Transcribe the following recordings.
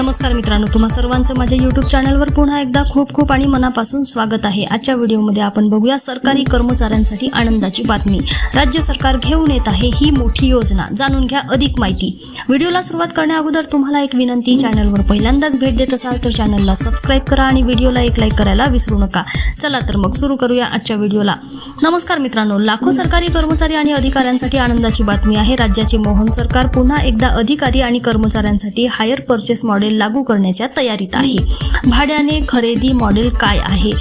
नमस्कार मित्रांनो तुम्हा सर्वांचं माझ्या युट्यूब चॅनलवर पुन्हा एकदा खूप खूप आणि मनापासून स्वागत आहे. आजच्या व्हिडिओमध्ये आपण बघूया सरकारी कर्मचाऱ्यांसाठी आनंदाची बातमी. राज्य सरकार घेऊन येत आहे ही मोठी योजना. जाणून घ्या अधिक माहिती. व्हिडिओला सुरुवात करण्या अगोदर तुम्हाला एक विनंती चॅनलवर पहिल्यांदाच भेट देत असाल तर चॅनलला सबस्क्राईब करा आणि व्हिडिओला एक लाईक करायला विसरू नका. चला तर मग सुरू करूया आजच्या व्हिडिओला नमस्कार मित्रांनो लाखो सरकारी कर्मचारी आणि अधिकाऱ्यांसाठी आनंदाची बातमी आहे. राज्याचे मोहन सरकार पुन्हा एकदा अधिकारी आणि कर्मचाऱ्यांसाठी हायर परचेस मॉडेल लागू करण्याच्या तयारीत आहे. भाड्याने खरेदी मॉडेल काय आहे?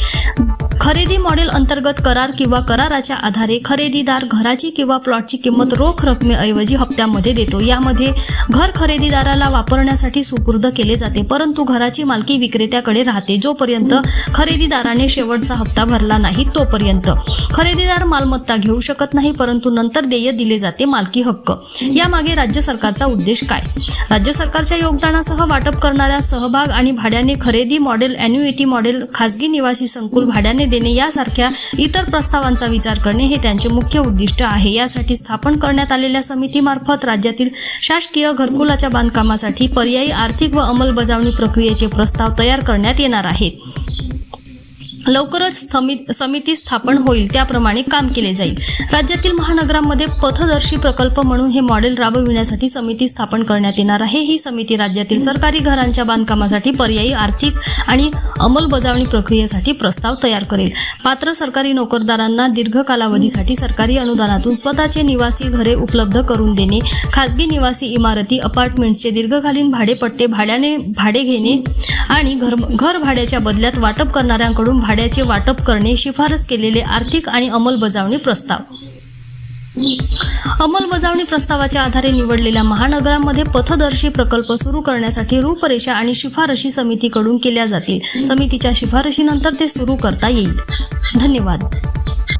खरेदी मॉडेल अंतर्गत करार किंवा कराराच्या आधारे खरेदीदार घराची किंवा प्लॉटची किंमत रोख रकमेऐवजी हप्त्यामध्ये देतो. यामध्ये घर खरेदीदाराला वापरण्यासाठी सुपूर्द केले जाते परंतु घराची मालकी विक्रेत्याकडे राहते जोपर्यंत खरेदीदाराने शेवटचा हप्ता भरला नाही तोपर्यंत. खरेदीदार मालमत्ता घेऊ शकत नाही परंतु नंतर देय दिले जाते मालकी हक्क. यामागे राज्य सरकारचा उद्देश काय? राज्य सरकारच्या योगदानासह वाटप करणाऱ्या सहभाग आणि भाड्याने खरेदी मॉडेल अॅन्युइटी मॉडेल खासगी निवासी संकुल भाड्याने देणे यासारख्या इतर प्रस्तावांचा विचार करणे हे त्यांचे मुख्य उद्दिष्ट आहे. यासाठी स्थापन करण्यात आलेल्या समितीमार्फत राज्यातील शासकीय घरकुलाच्या बांधकामासाठी पर्यायी आर्थिक व अंमलबजावणी प्रक्रियेचे प्रस्ताव तयार करण्यात येणार आहेत. लवकरच समिती स्थापन होईल त्याप्रमाणे काम केले जाईल. राज्यातील महानगरांमध्ये पथदर्शी प्रकल्प म्हणून हे मॉडेल राबविण्यासाठी समिती स्थापन करण्यात येणार आहे. ही समिती राज्यातील सरकारी घरांच्या बांधकामासाठी पर्यायी आर्थिक आणि अंमलबजावणी प्रक्रियेसाठी प्रस्ताव तयार करेल. पात्र सरकारी नोकरदारांना दीर्घ कालावधीसाठी सरकारी अनुदानातून स्वतःचे निवासी घरे उपलब्ध करून देणे खासगी निवासी इमारती अपार्टमेंटचे दीर्घकालीन भाडेपट्टे भाड्याने भाडे घेणे आणि घर घर भाड्याच्या बदल्यात वाटप करणाऱ्यांकडून भाड्याचे वाटप करणे शिफारस केलेले आर्थिक आणि अंमलबजावणी प्रस्ताव. अंमलबजावणी प्रस्तावाच्या आधारे निवडलेल्या महानगरांमध्ये पथदर्शी प्रकल्प सुरू करण्यासाठी रूपरेषा आणि शिफारशी समितीकडून केल्या जातील. समितीच्या शिफारशीनंतर ते सुरू करता येईल. धन्यवाद.